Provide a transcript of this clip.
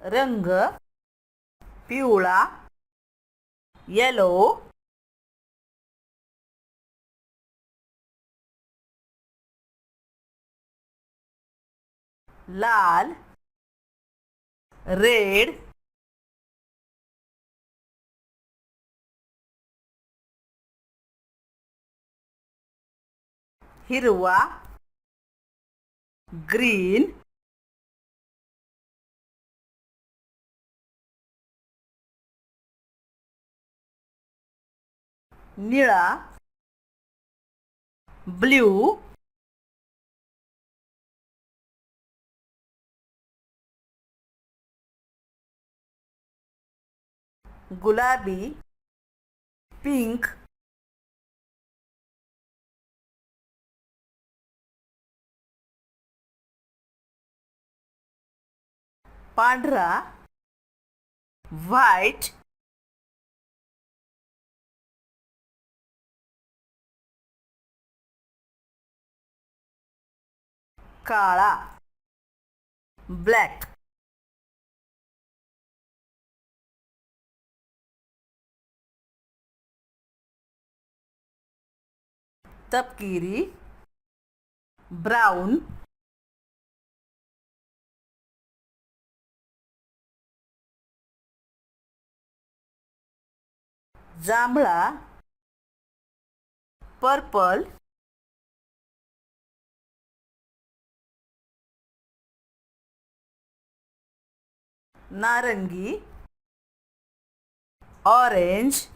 रंग पिवळा येलो लाल रेड हिरवा green निळा ब्ल्यू गुलाबी पिंक पांढरा व्हाईट काळा. ब्लॅक तपकिरी. ब्राऊन जांभळा. पर्पल नारंगी ऑरेंज